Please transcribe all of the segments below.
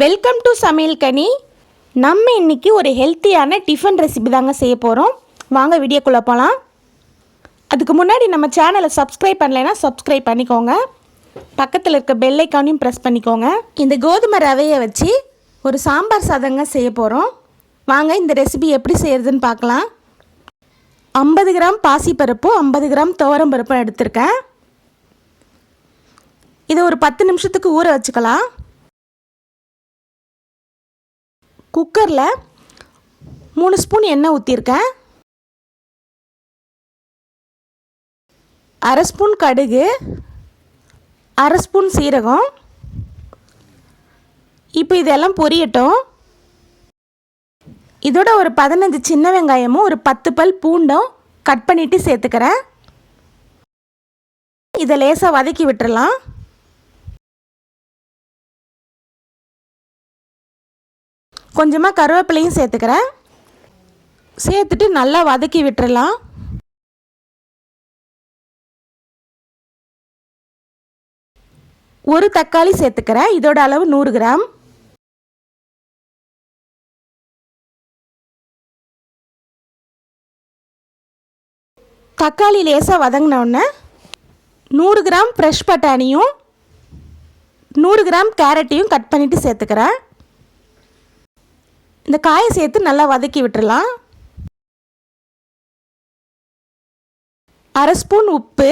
Welcome to சமையல் கனி நம்ம இன்னைக்கு ஒரு ஹெல்த்தியான டிஃபன் ரெசிபி தாங்க செய்ய போகிறோம் வாங்க வீடியோக்குள்ளே போகலாம் அதுக்கு முன்னாடி நம்ம சேனலை சப்ஸ்கிரைப் பண்ணலைன்னா சப்ஸ்கிரைப் பண்ணிக்கோங்க. பக்கத்தில் இருக்க பெல்லைக்கானையும் ப்ரெஸ் பண்ணிக்கோங்க. இந்த கோதுமை ரவையை வச்சு ஒரு சாம்பார் சாதங்க செய்ய போகிறோம் வாங்க இந்த ரெசிபி எப்படி செய்கிறதுன்னு பார்க்கலாம். ஐம்பது கிராம் பாசிப்பருப்பும் ஐம்பது கிராம் துவரம் பருப்பும் எடுத்திருக்கேன். இதை ஒரு பத்து நிமிஷத்துக்கு ஊற வச்சுக்கலாம். குக்கரில் மூணு ஸ்பூன் எண்ணெய் ஊற்றிருக்கேன் அரை ஸ்பூன் கடுகு அரை ஸ்பூன் சீரகம். இப்போ இதெல்லாம் பொரியட்டும். இதோட ஒரு பதினஞ்சு சின்ன வெங்காயமும் ஒரு பத்து பல் பூண்டும் கட் பண்ணிவிட்டு சேர்த்துக்கிறேன். இதை லேசாக வதக்கி விட்டுறலாம். கொஞ்சமாக கருவேப்பிலையும் சேர்த்துக்கிறேன். சேர்த்துட்டு நல்லா வதக்கி விட்டுறலாம். ஒரு தக்காளி சேர்த்துக்கிறேன். இதோட அளவு நூறு கிராம். தக்காளி லேசாக வதங்கினோடனே நூறு கிராம் ஃப்ரெஷ் பட்டாணியும் நூறு கிராம் கேரட்டையும் கட் பண்ணிவிட்டு சேர்த்துக்கிறேன். இந்த காயை சேர்த்து நல்லா வதக்கி விட்டுறலாம். அரை ஸ்பூன் உப்பு.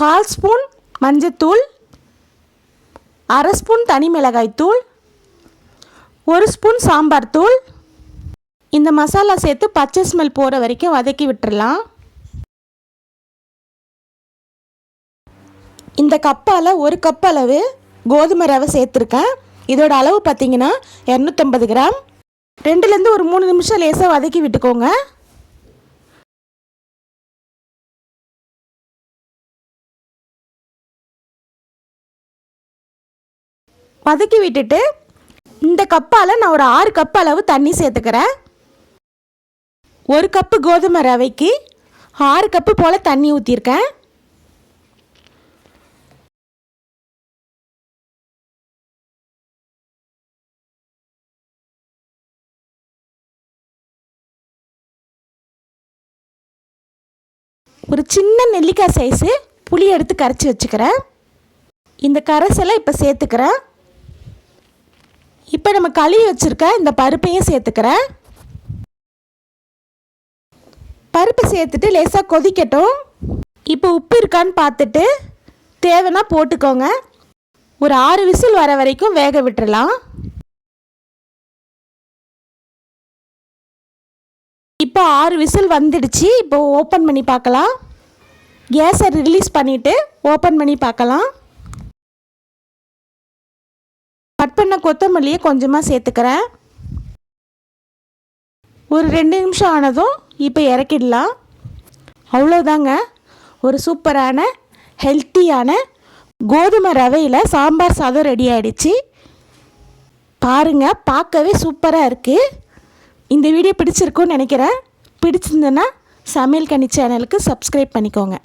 கால் ஸ்பூன் மஞ்சத்தூள். அரை ஸ்பூன் தனி மிளகாய்த்தூள். ஒரு ஸ்பூன் சாம்பார் தூள் இந்த மசாலா சேர்த்து பச்சை ஸ்மெல் போகிற வரைக்கும் வதக்கி விட்டுடலாம் இந்த கப்பால் ஒரு கப் அளவு கோதுமை ரவை சேர்த்துருக்கேன். இதோட அளவு பார்த்தீங்கன்னா இரநூத்தம்பது கிராம். ரெண்டுலேருந்து ஒரு மூணு நிமிஷம் லேசாக வதக்கி விட்டுக்கோங்க. வதக்கி விட்டுட்டு இந்த கப்பால் நான் ஒரு ஆறு கப் அளவு தண்ணி சேர்த்துக்கிறேன். ஒரு கப்பு கோதுமை ரவைக்கு ஆறு கப்பு போல் தண்ணி ஊற்றிருக்கேன் ஒரு சின்ன நெல்லிக்காய் சைஸு புளி எடுத்து கரைச்சி வச்சுக்கிறேன். இந்த கரைசலை இப்போ சேர்த்துக்கிறேன். இப்போ நம்ம கழுவி வச்சுருக்க இந்த பருப்பையும் சேர்த்துக்கிறேன். பருப்பு சேர்த்துட்டு லேசாக கொதிக்கட்டும். இப்போ உப்பு இருக்கான்னு பார்த்துட்டு தேவைன்னா போட்டுக்கோங்க. ஒரு ஆறு விசில் வர வரைக்கும் வேக விட்டுறலாம். இப்போ ஆறு விசில் வந்துடுச்சு. இப்போ ஓப்பன் பண்ணி பார்க்கலாம். கேஸை ரிலீஸ் பண்ணிவிட்டு ஓப்பன் பண்ணி பார்க்கலாம். கட் பண்ண கொத்தமல்லியை கொஞ்சமாக சேர்த்துக்கிறேன். ஒரு ரெண்டு நிமிஷம் ஆனதும் இப்போ இறக்கிடலாம். அவ்வளோதாங்க ஒரு சூப்பரான ஹெல்த்தியான கோதுமை ரவையில் சாம்பார் சாதம் ரெடி ஆகிடுச்சு பாருங்கள் பார்க்கவே சூப்பராக இருக்குது இந்த வீடியோ பிடிச்சிருக்குன்னு நினைக்கிறேன். பிடிச்சிருந்தேன்னா சமையல் கனி சேனலுக்கு சப்ஸ்கிரைப் பண்ணிக்கோங்க.